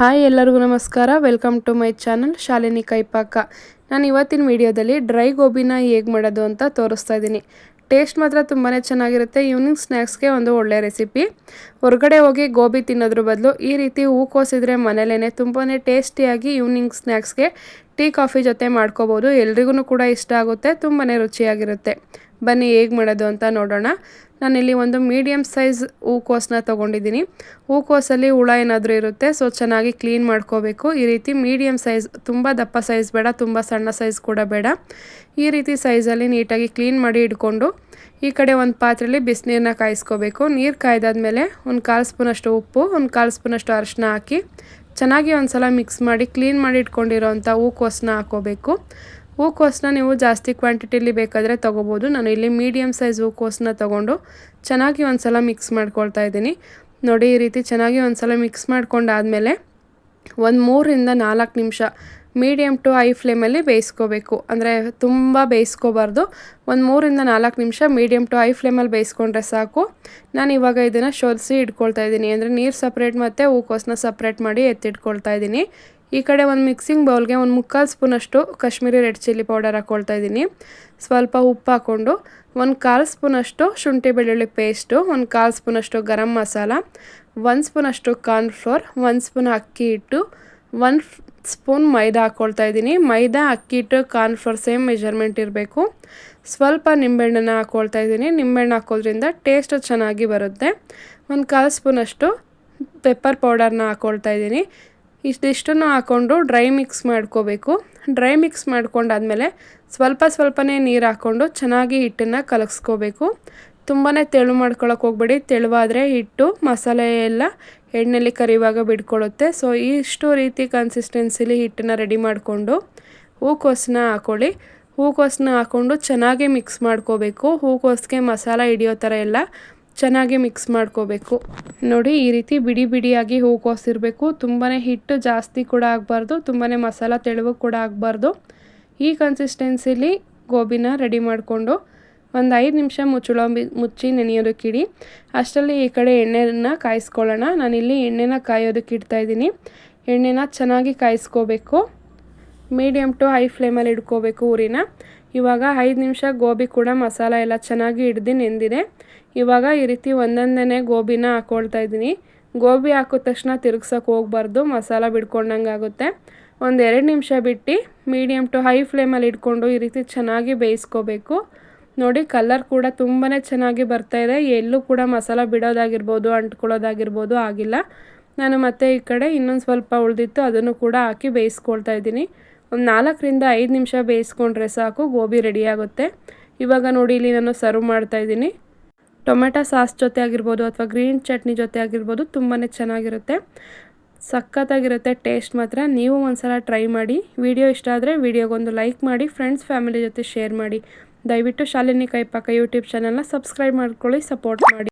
Hi ಎಲ್ಲರಿಗೂ ನಮಸ್ಕಾರ. Welcome to my channel Shalini Kaipaka. ನಾನು ಇವತ್ತಿನ ವಿಡಿಯೋದಲ್ಲಿ ಡ್ರೈ ಗೋಬಿನ ಹೇಗೆ ಮಾಡೋದು ಅಂತ ತೋರಿಸ್ತಾ ಇದ್ದೀನಿ. ಟೇಸ್ಟ್ ಮಾತ್ರ ತುಂಬಾ ಚೆನ್ನಾಗಿರುತ್ತೆ. ಈವ್ನಿಂಗ್ ಸ್ನ್ಯಾಕ್ಸ್ಗೆ ಒಂದು ಒಳ್ಳೆ ರೆಸಿಪಿ ಹೊರಗಡೆ ಹೋಗಿ ಗೋಬಿ ತಿನ್ನೋದ್ರ ಬದಲು ಈ ರೀತಿ ಹೂಕೋಸಿದ್ರೆ ಮನೇಲೇ ತುಂಬಾ ಟೇಸ್ಟಿಯಾಗಿ ಈವ್ನಿಂಗ್ ಸ್ನ್ಯಾಕ್ಸ್ಗೆ ಟೀ, ಕಾಫಿ ಜೊತೆ ಮಾಡ್ಕೋಬೋದು. ಎಲ್ರಿಗೂ ಕೂಡ ಇಷ್ಟ ಆಗುತ್ತೆ. ತುಂಬಾ ರುಚಿಯಾಗಿರುತ್ತೆ. ಬನ್ನಿ ಹೇಗೆ ಮಾಡೋದು ಅಂತ ನೋಡೋಣ. ನಾನಿಲ್ಲಿ ಒಂದು ಮೀಡಿಯಮ್ ಸೈಜ್ ಹೂಕೋಸನ್ನ ತೊಗೊಂಡಿದ್ದೀನಿ. ಹೂಕೋಸಲ್ಲಿ ಹುಳ ಏನಾದರೂ ಇರುತ್ತೆ ಸೊ ಚೆನ್ನಾಗಿ ಕ್ಲೀನ್ ಮಾಡ್ಕೋಬೇಕು. ಈ ರೀತಿ ಮೀಡಿಯಮ್ ಸೈಜ್ ತುಂಬ ದಪ್ಪ ಸೈಜ್ ಬೇಡ, ತುಂಬ ಸಣ್ಣ ಸೈಜ್ ಕೂಡ ಬೇಡ. ಈ ರೀತಿ ಸೈಜಲ್ಲಿ ನೀಟಾಗಿ ಕ್ಲೀನ್ ಮಾಡಿ ಇಟ್ಕೊಂಡು ಈ ಕಡೆ ಒಂದು ಪಾತ್ರೆಯಲ್ಲಿ ಬಿಸಿನೀರನ್ನ ಕಾಯಿಸ್ಕೋಬೇಕು. ನೀರು ಕಾಯ್ದಾದ್ಮೇಲೆ ಒಂದು ಕಾಲು ಸ್ಪೂನಷ್ಟು ಉಪ್ಪು, ಒಂದು ಕಾಲು ಸ್ಪೂನಷ್ಟು ಅರಿಶಿನ ಹಾಕಿ, ಚೆನ್ನಾಗಿ ಒಂದು ಸಲ ಮಿಕ್ಸ್ ಮಾಡಿ ಕ್ಲೀನ್ ಮಾಡಿ ಇಟ್ಕೊಂಡಿರೋವಂಥ ಹೂಕೋಸನ್ನ ಹಾಕೋಬೇಕು. ಹೂಕೋಸನ್ನ ನೀವು ಜಾಸ್ತಿ ಕ್ವಾಂಟಿಟಿಲಿ ಬೇಕಾದರೆ ತೊಗೋಬೋದು. ನಾನು ಇಲ್ಲಿ ಮೀಡಿಯಮ್ ಸೈಜ್ ಹೂಕೋಸನ್ನ ತೊಗೊಂಡು ಚೆನ್ನಾಗಿ ಒಂದು ಸಲ ಮಿಕ್ಸ್ ಮಾಡ್ಕೊಳ್ತಾ ಇದ್ದೀನಿ. ನೋಡಿ, ಈ ರೀತಿ ಚೆನ್ನಾಗಿ ಒಂದು ಸಲ ಮಿಕ್ಸ್ ಮಾಡ್ಕೊಂಡಾದಮೇಲೆ ಒಂದು ಮೂರರಿಂದ ನಾಲ್ಕು ನಿಮಿಷ ಮೀಡಿಯಮ್ ಟು ಹೈ ಫ್ಲೇಮಲ್ಲಿ ಬೇಯಿಸ್ಕೋಬೇಕು. ಅಂದರೆ ತುಂಬ ಬೇಯಿಸ್ಕೋಬಾರ್ದು. ಒಂದು ಮೂರಿಂದ ನಾಲ್ಕು ನಿಮಿಷ ಮೀಡಿಯಮ್ ಟು ಹೈ ಫ್ಲೇಮಲ್ಲಿ ಬೇಯಿಸ್ಕೊಂಡ್ರೆ ಸಾಕು. ನಾನು ಇವಾಗ ಇದನ್ನು ಶೋಧಿಸಿ ಇಟ್ಕೊಳ್ತಾ ಇದ್ದೀನಿ. ಅಂದರೆ ನೀರು ಸಪ್ರೇಟ್ ಮತ್ತು ಹೂಕೋಸನ್ನ ಸಪ್ರೇಟ್ ಮಾಡಿ ಎತ್ತಿಟ್ಕೊಳ್ತಾ ಇದ್ದೀನಿ. ಈ ಕಡೆ ಒಂದು ಮಿಕ್ಸಿಂಗ್ ಬೌಲ್ಗೆ ಒಂದು ಮುಕ್ಕಾಲು ಸ್ಪೂನಷ್ಟು ಕಾಶ್ಮೀರಿ ರೆಡ್ ಚಿಲ್ಲಿ ಪೌಡರ್ ಹಾಕ್ಕೊಳ್ತಾ ಇದ್ದೀನಿ. ಸ್ವಲ್ಪ ಉಪ್ಪು ಹಾಕ್ಕೊಂಡು ಒಂದು ಕಾಲು ಸ್ಪೂನಷ್ಟು ಶುಂಠಿ ಬೆಳ್ಳುಳ್ಳಿ ಪೇಸ್ಟು ಒಂದು ಕಾಲು ಸ್ಪೂನಷ್ಟು ಗರಂ ಮಸಾಲ, ಒಂದು ಸ್ಪೂನಷ್ಟು ಕಾರ್ನ್ಫ್ಲೋರ್ ಒಂದು ಸ್ಪೂನ್ ಅಕ್ಕಿ ಹಿಟ್ಟು, ಒಂದು ಸ್ಪೂನ್ ಮೈದಾ ಹಾಕ್ಕೊಳ್ತಾ ಇದ್ದೀನಿ. ಮೈದಾ, ಅಕ್ಕಿ ಹಿಟ್ಟು ಕಾರ್ನ್ಫ್ಲೋರ್ ಸೇಮ್ ಮೆಜರ್ಮೆಂಟ್ ಇರಬೇಕು. ಸ್ವಲ್ಪ ನಿಂಬೆಹಣ್ಣನ್ನು ಹಾಕ್ಕೊಳ್ತಾ ಇದ್ದೀನಿ. ನಿಂಬೆಹಣ್ಣು ಹಾಕೋದ್ರಿಂದ ಟೇಸ್ಟ್ ಚೆನ್ನಾಗಿ ಬರುತ್ತೆ. ಒಂದು ಕಾಲು ಸ್ಪೂನಷ್ಟು ಪೆಪ್ಪರ್ ಪೌಡರ್ನ ಹಾಕ್ಕೊಳ್ತಾ ಇದ್ದೀನಿ. ಇಷ್ಟಿಷ್ಟನ್ನು ಹಾಕ್ಕೊಂಡು ಡ್ರೈ ಮಿಕ್ಸ್ ಮಾಡ್ಕೋಬೇಕು. ಡ್ರೈ ಮಿಕ್ಸ್ ಮಾಡ್ಕೊಂಡಾದ್ಮೇಲೆ ಸ್ವಲ್ಪ ಸ್ವಲ್ಪನೇ ನೀರು ಹಾಕ್ಕೊಂಡು ಚೆನ್ನಾಗಿ ಹಿಟ್ಟನ್ನು ಕಲಗಿಸ್ಕೋಬೇಕು ತುಂಬಾ ತೆಳು ಮಾಡ್ಕೊಳಕ್ಕೆ ಹೋಗ್ಬೇಡಿ. ತೆಳುವಾದರೆ ಹಿಟ್ಟು, ಮಸಾಲೆ ಎಲ್ಲ ಎಣ್ಣೆಲಿ ಕರಿಯುವಾಗ ಬಿಡ್ಕೊಳ್ಳುತ್ತೆ ಸೊ ಇಷ್ಟು ರೀತಿ ಕನ್ಸಿಸ್ಟೆನ್ಸಿಲಿ ಹಿಟ್ಟನ್ನು ರೆಡಿ ಮಾಡಿಕೊಂಡು ಹೂಕೋಸನ್ನ ಹಾಕ್ಕೊಳ್ಳಿ ಹೂಕೋಸನ್ನ ಹಾಕ್ಕೊಂಡು ಚೆನ್ನಾಗಿ ಮಿಕ್ಸ್ ಮಾಡ್ಕೋಬೇಕು. ಹೂಕೋಸ್ಗೆ ಮಸಾಲ ಹಿಡಿಯೋ ಥರ ಎಲ್ಲ ಚೆನ್ನಾಗಿ ಮಿಕ್ಸ್ ಮಾಡ್ಕೋಬೇಕು. ನೋಡಿ, ಈ ರೀತಿ ಬಿಡಿ ಬಿಡಿಯಾಗಿ ಹೂಕೋಸಿರಬೇಕು ತುಂಬಾ ಹಿಟ್ಟು ಜಾಸ್ತಿ ಕೂಡ ಆಗಬಾರ್ದು ತುಂಬಾ ಮಸಾಲ ತೆಳುವು ಕೂಡ ಆಗಬಾರ್ದು. ಈ ಕನ್ಸಿಸ್ಟೆನ್ಸಿಲಿ ಗೋಬಿನ ರೆಡಿ ಮಾಡಿಕೊಂಡು ಒಂದು ಐದು ನಿಮಿಷ ಮುಚ್ಚಳಂಬಿ, ಮುಚ್ಚಿ ನೆನೆಯೋದಕ್ಕಿಡಿ ಅಷ್ಟರಲ್ಲಿ ಈ ಕಡೆ ಎಣ್ಣೆನ ಕಾಯಿಸ್ಕೊಳ್ಳೋಣ. ನಾನಿಲ್ಲಿ ಎಣ್ಣೆನ ಕಾಯೋದಕ್ಕೆ ಇಡ್ತಾಯಿದ್ದೀನಿ ಎಣ್ಣೆನ ಚೆನ್ನಾಗಿ ಕಾಯಿಸ್ಕೋಬೇಕು. ಮೀಡಿಯಮ್ ಟು ಹೈ ಫ್ಲೇಮಲ್ಲಿ ಇಡ್ಕೋಬೇಕು ಊರಿನ. ಇವಾಗ ಐದು ನಿಮಿಷ ಗೋಬಿ ಕೂಡ ಮಸಾಲ ಎಲ್ಲ ಚೆನ್ನಾಗಿ ಹಿಡ್ದು ನೆಂದಿದೆ. ಇವಾಗ ಈ ರೀತಿ ಒಂದೊಂದೇ ಗೋಬಿನ ಹಾಕ್ಕೊಳ್ತಾ ಇದ್ದೀನಿ. ಗೋಬಿ ಹಾಕಿದ ತಕ್ಷಣ ತಿರುಗ್ಸೋಕೆ ಹೋಗ್ಬಾರ್ದು, ಮಸಾಲ ಬಿಡ್ಕೊಂಡಂಗೆ ಆಗುತ್ತೆ. ಒಂದು ಎರಡು ನಿಮಿಷ ಬಿಟ್ಟು ಮೀಡಿಯಮ್ ಟು ಹೈ ಫ್ಲೇಮಲ್ಲಿ ಇಟ್ಕೊಂಡು ಈ ರೀತಿ ಚೆನ್ನಾಗಿ ಬೇಯಿಸ್ಕೋಬೇಕು. ನೋಡಿ ಕಲರ್ ಕೂಡ ತುಂಬಾ ಚೆನ್ನಾಗಿ ಬರ್ತಾಯಿದೆ ಎಲ್ಲೂ ಕೂಡ ಮಸಾಲ ಬಿಡೋದಾಗಿರ್ಬೋದು, ಅಂಟ್ಕೊಳ್ಳೋದಾಗಿರ್ಬೋದು ಆಗಿಲ್ಲ. ನಾನು ಮತ್ತೆ ಈ ಕಡೆ ಇನ್ನೊಂದು ಸ್ವಲ್ಪ ಉಳಿದಿತ್ತು, ಅದನ್ನು ಕೂಡ ಹಾಕಿ ಬೇಯಿಸ್ಕೊಳ್ತಾ ಇದ್ದೀನಿ. ಒಂದು ನಾಲ್ಕರಿಂದ ಐದು ನಿಮಿಷ ಬೇಯಿಸ್ಕೊಂಡ್ರೆ ಸಾಕು, ಗೋಬಿ ರೆಡಿಯಾಗುತ್ತೆ ಇವಾಗ ನೋಡಿ ಇಲ್ಲಿ ನಾನು ಸರ್ವ್ ಮಾಡ್ತಾಯಿದ್ದೀನಿ ಟೊಮೆಟೊ ಸಾಸ್ ಜೊತೆ ಆಗಿರ್ಬೋದು ಅಥವಾ ಗ್ರೀನ್ ಚಟ್ನಿ ಜೊತೆ ಆಗಿರ್ಬೋದು ತುಂಬಾ ಚೆನ್ನಾಗಿರುತ್ತೆ. ಸಖತ್ತಾಗಿರುತ್ತೆ, ಟೇಸ್ಟ್ ಮಾತ್ರ. ನೀವು ಒಂದ್ಸಲ ಟ್ರೈ ಮಾಡಿ. ವಿಡಿಯೋ ಇಷ್ಟ ಆದರೆ ವಿಡಿಯೋಗೊಂದು ಲೈಕ್ ಮಾಡಿ, ಫ್ರೆಂಡ್ಸ್, ಫ್ಯಾಮಿಲಿ ಜೊತೆ ಶೇರ್ ಮಾಡಿ. ದಯವಿಟ್ಟು ಶಾಲಿನಿ ಕೈಪಾಕ ಯೂಟ್ಯೂಬ್ ಚಾನಲ್ನ ಸಬ್ಸ್ಕ್ರೈಬ್ ಮಾಡ್ಕೊಳ್ಳಿ, ಸಪೋರ್ಟ್ ಮಾಡಿ.